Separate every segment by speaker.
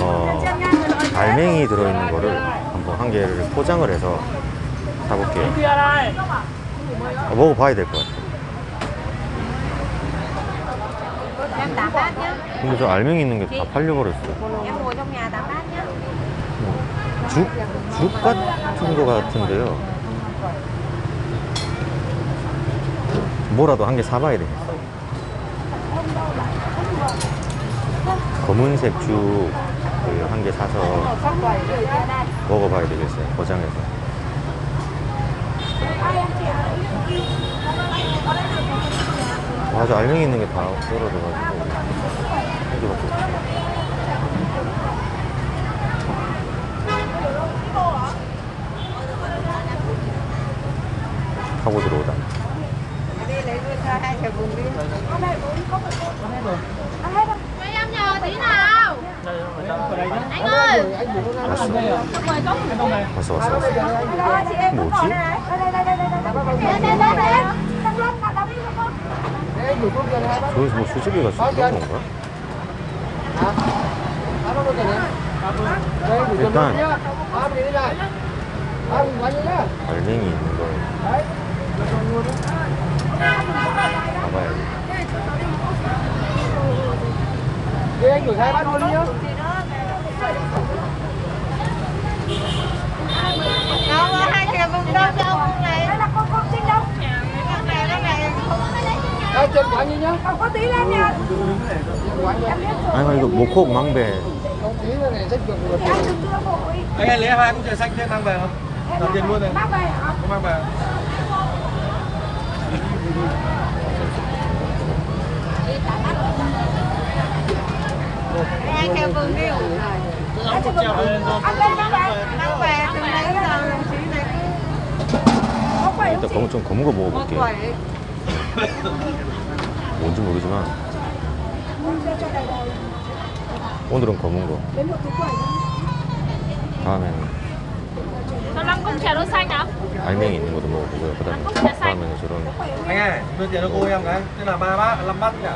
Speaker 1: 어, 알맹이 들어있는 거를 한번 한 개를 포장을 해서 사볼게요. 어, 먹어봐야 될 것 같아요. 근데 저 알맹이 있는 게 다 팔려버렸어요.
Speaker 2: Nhé.
Speaker 1: 죽, 죽 같은 거 같은데요. 뭐라도 한 개 사봐야 되겠어. 검은색 죽 한 개 사서 먹어봐야 되겠어요. 포장해서. 맞아, 알맹이 있는 게 다 떨어져가지고. 이거밖에 없어. 하고 들어오다.
Speaker 3: Tí nào Anh ơi.
Speaker 2: Đó, chị em cũng
Speaker 1: 뭐지? 저기서 뭐 수제비가 있는 건가? 일단 알맹이 있는 걸 봐봐야지.
Speaker 2: Đâu, hai chèo cùng đâu cho ông này. Đây là con con xin đâu. Con này, con này. Không có tí lên nha.
Speaker 1: 아니, 이거 모콕 망배.
Speaker 2: Thì ăn được chưa vội.
Speaker 4: anh ơi lấy hai củ chè xanh thêm mang về không đặt tiền luôn này
Speaker 2: Bác về hả?
Speaker 4: không mang về
Speaker 2: Đi. Lên về, từ nãy giờ đồng chí này cứ-
Speaker 1: 일단? 검은, 좀 검은 거 먹어볼게요.
Speaker 2: khỏe.
Speaker 1: 뭔지 모르지만 오늘은 검은 거. 다음에는
Speaker 3: Cho 5 cốc chè đỗ xanh nào
Speaker 1: 알맹이 있는 것도 먹어보고요. 그 다음에 다음에는 저런
Speaker 4: anh ơi đưa tiền cho cô em cái thế là ba bát năm bát nhỉ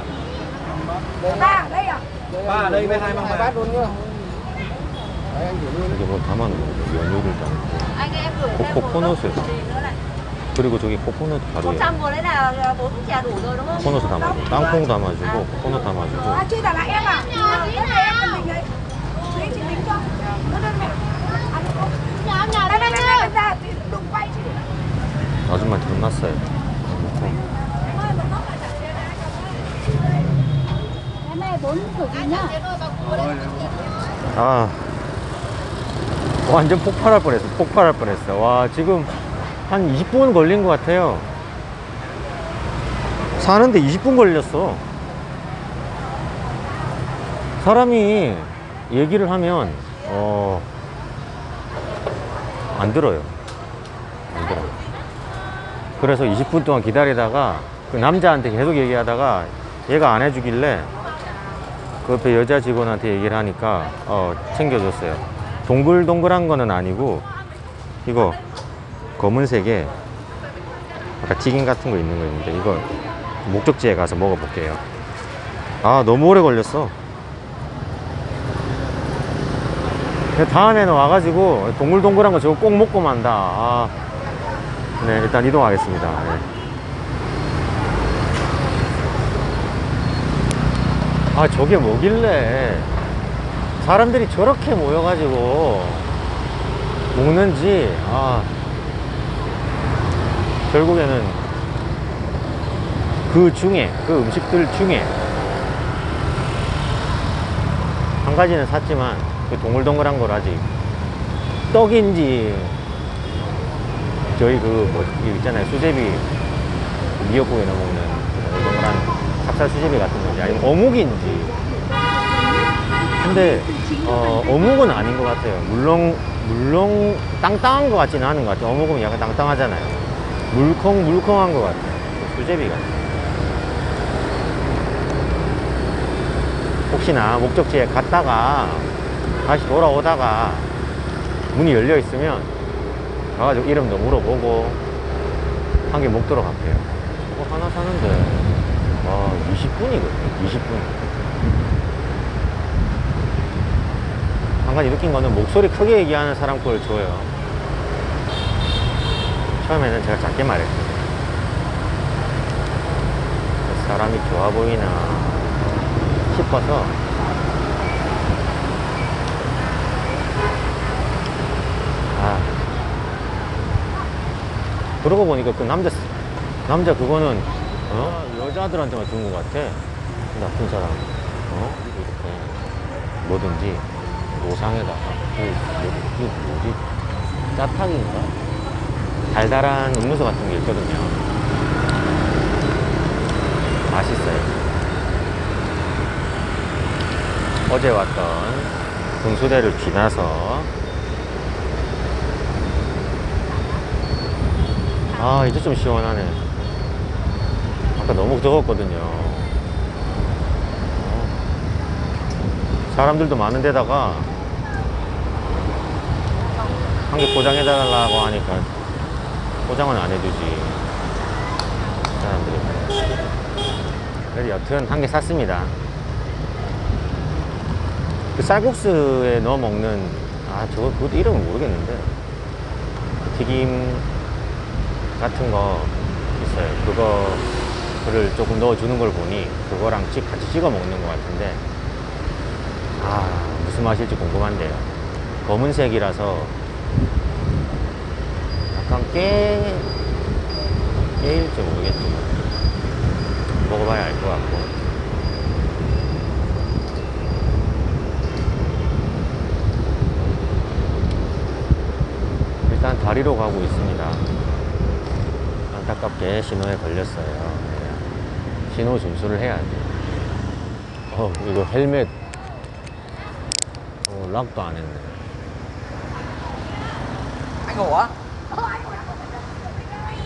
Speaker 2: Ta ở đây à?
Speaker 4: ba ở đây với hai mang về
Speaker 1: 이게 뭐 담아놓은 거 연유를 담고
Speaker 2: Anh em gửi thêm
Speaker 1: 코-
Speaker 2: một
Speaker 1: 코코넛을
Speaker 2: cốc gì nữa này.
Speaker 1: 그리고 저기 코코넛 가루에
Speaker 2: 100 vừa đấy là 4 chè đủ rồi đúng không?
Speaker 1: 코코넛을 담아주고 땅콩 담아주고 코코넛 담아주고
Speaker 2: À, chị trả lại em à? Ờ, Cái này em cần tính đấy. Đấy, chị tính cho. Cứ đơn mẹ. Ăn không?
Speaker 3: Nhờ nhờ
Speaker 2: Đây, đây,
Speaker 3: đây
Speaker 2: đây, đây, ra, chị đừng quay chị.
Speaker 1: 아줌마
Speaker 3: này 4 thử gì nhá
Speaker 1: 아 완전 폭발할 뻔했어. 폭발할 뻔했어. 와 지금 한 20분 걸린 것 같아요. 사는데 20분 걸렸어. 사람이 얘기를 하면 어, 안 들어요. 안 들어요. 그래서 20분 동안 기다리다가 그 남자한테 계속 얘기하다가 얘가 안 해주길래 그 옆에 여자 직원한테 얘기를 하니까 어, 챙겨줬어요. 동글동글한 거는 아니고 이거 검은색에 아까 튀김 같은 거 있는 거 있는데 이거 목적지에 가서 먹어볼게요. 아 너무 오래 걸렸어. 근데 다음에는 와가지고 동글동글한 거 저거 꼭 먹고 만다. 아, 네 일단 이동하겠습니다. 네. 아 저게 뭐길래? 사람들이 저렇게 모여가지고 먹는지 아. 결국에는 그 중에 그 음식들 중에 한 가지는 샀지만 그 동글동글한 걸 아직 떡인지 저희 그 뭐 있잖아요. 수제비 미역국에 넣어 먹는 그 동글동글한 찹쌀 수제비 같은 건지 아니면 어묵인지. 근데 어, 어묵은 아닌 것 같아요. 물렁 물렁 땅땅한 것 같지는 않은 것 같아요. 어묵은 약간 땅땅하잖아요. 물컹 물컹한 것 같아요. 수제비 같아요 혹시나 목적지에 갔다가 다시 돌아오다가 문이 열려 있으면 가가지고 이름도 물어보고 한개 먹도록 할게요. 저거 하나 사는데 와 20, 20분이거든요. 20분. 한 가지 느낀 거는 목소리 크게 얘기하는 사람 걸 줘요. 처음에는 제가 작게 말했거든요. 사람이 좋아 보이나 싶어서 아 그러고 보니까 그 남자 남자 그거는 어? 여자들한테만 주는 것 같아. 나쁜 사람. 어? 이렇게 뭐든지 노상에다가 그, 뭐- 그 뭐지? 짜파기인가? 달달한 음료수 같은 게 있거든요. 맛있어요. 어제 왔던 분수대를 지나서 아 이제 좀 시원하네 아까 너무 더웠거든요 어. 사람들도 많은 데다가 한 개 포장해 달라고 하니까 포장은 안 해주지 사람들이 그래서 여튼 한 개 샀습니다 그 쌀국수에 넣어 먹는 아 저거 그것도 이름을 모르겠는데 튀김 같은 거 있어요. 그거 를 조금 넣어주는 걸 보니 그거랑 찍- 같이 찍어 먹는 것 같은데 아 무슨 맛일지 궁금한데요. 검은색이라서 약간 깨 깨일지 모르겠지만 먹어봐야 알 것 같고. 일단 다리로 가고 있습니다. 안타깝게 신호에 걸렸어요. 네. 신호 준수를 해야 돼. 어, 이거 헬멧. 어, 락도 안 했네.
Speaker 5: anh ủa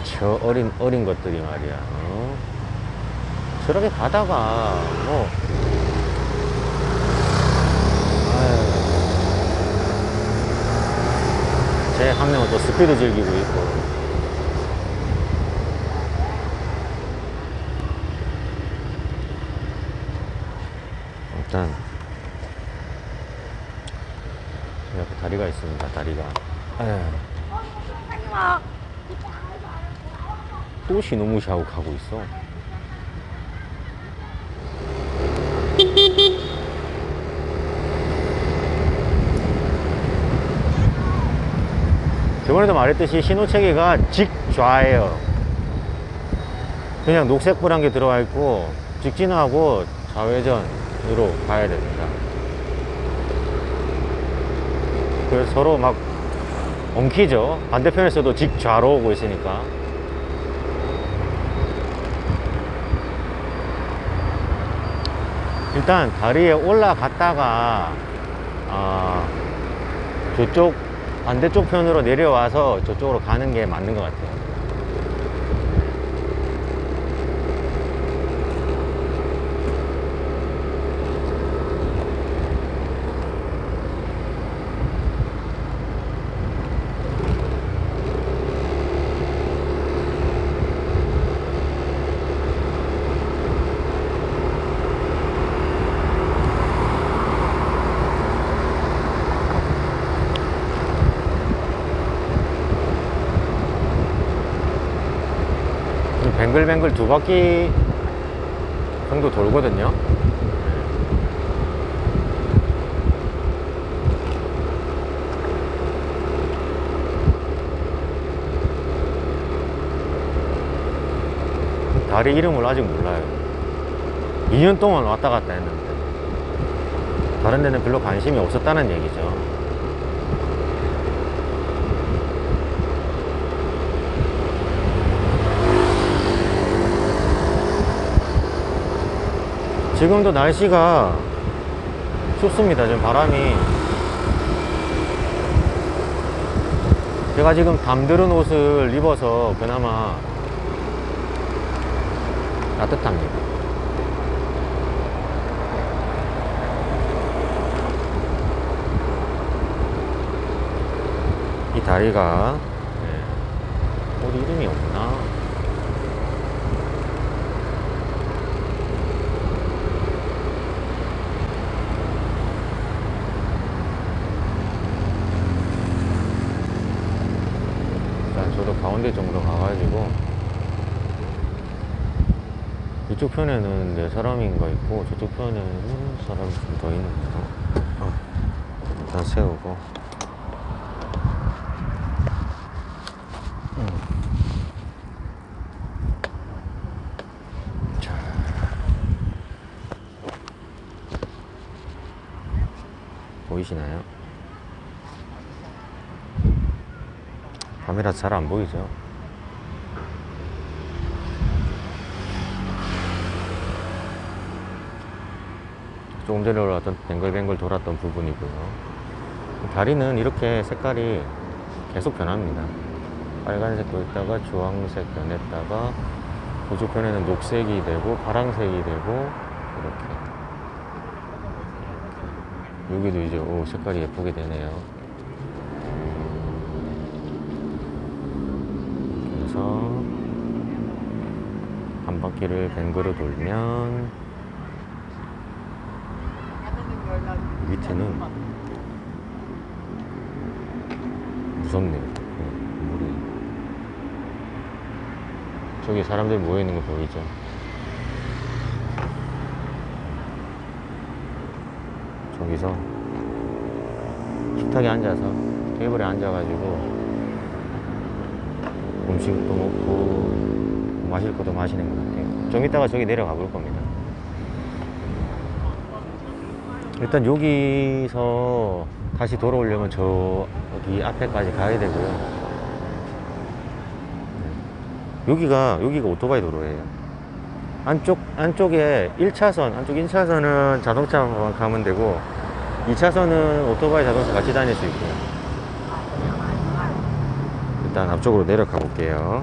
Speaker 1: 저 어린, 어린 것들이 말이야. 어? 저렇게 가다가, 뭐. 제 한 명은 또 스피드 즐기고 있고. 일단 옆에 다리가 있습니다. 다리가. 에휴. 또 신호무시하고 가고 있어. 저번에도 말했듯이 신호체계가 직좌예요. 그냥 녹색 불한 게 들어와 있고 직진하고 좌회전으로 가야 됩니다. 그래서 서로 막 엉키죠. 반대편에서도 직좌로 오고 있으니까. 일단 다리에 올라갔다가 아, 저쪽 반대쪽 편으로 내려와서 저쪽으로 가는 게 맞는 것 같아요. 뱅글뱅글 두 바퀴 정도 돌거든요. 다리 이름을 아직 몰라요. 2년 동안 왔다 갔다 했는데 다른 데는 별로 관심이 없었다는 얘기죠. 지금도 날씨가 춥습니다. 지금 바람이. 제가 지금 담들은 옷을 입어서 그나마 따뜻합니다. 이 다리가 네. 옷 이름이 없나? 가운데 정도 가가지고 이쪽 편에는 네 사람인가 있고 저쪽 편에는 사람이 좀 더 있는 거 어, 일단 세우고 음. 자. 보이시나요? 밤이라서 잘안 보이죠? 조금 전에 올라왔던 뱅글뱅글 돌았던 부분이고요. 다리는 이렇게 색깔이 계속 변합니다. 빨간색도 있다가 주황색 변했다가 보조편에는 녹색이 되고 파란색이 되고 이렇게 여기도 이제 오 색깔이 예쁘게 되네요. 그래서 한 바퀴를 뱅그로 돌면 밑에는 무섭네요. 네, 물이 저기 사람들이 모여 있는 거 보이죠? 저기서 식탁에 앉아서 테이블에 앉아가지고 음식도 먹고 마실 것도 마시는 것 같아요. 좀 이따가 저기 내려가 볼 겁니다. 일단 여기서 다시 돌아오려면 저기 앞에까지 가야 되고요. 네. 여기가 여기가 오토바이 도로예요. 안쪽 안쪽에 1차선 안쪽 1차선은 자동차만 가면 되고 2차선은 오토바이 자동차 같이 다닐 수 있고요. 일단 앞쪽으로 내려가 볼게요.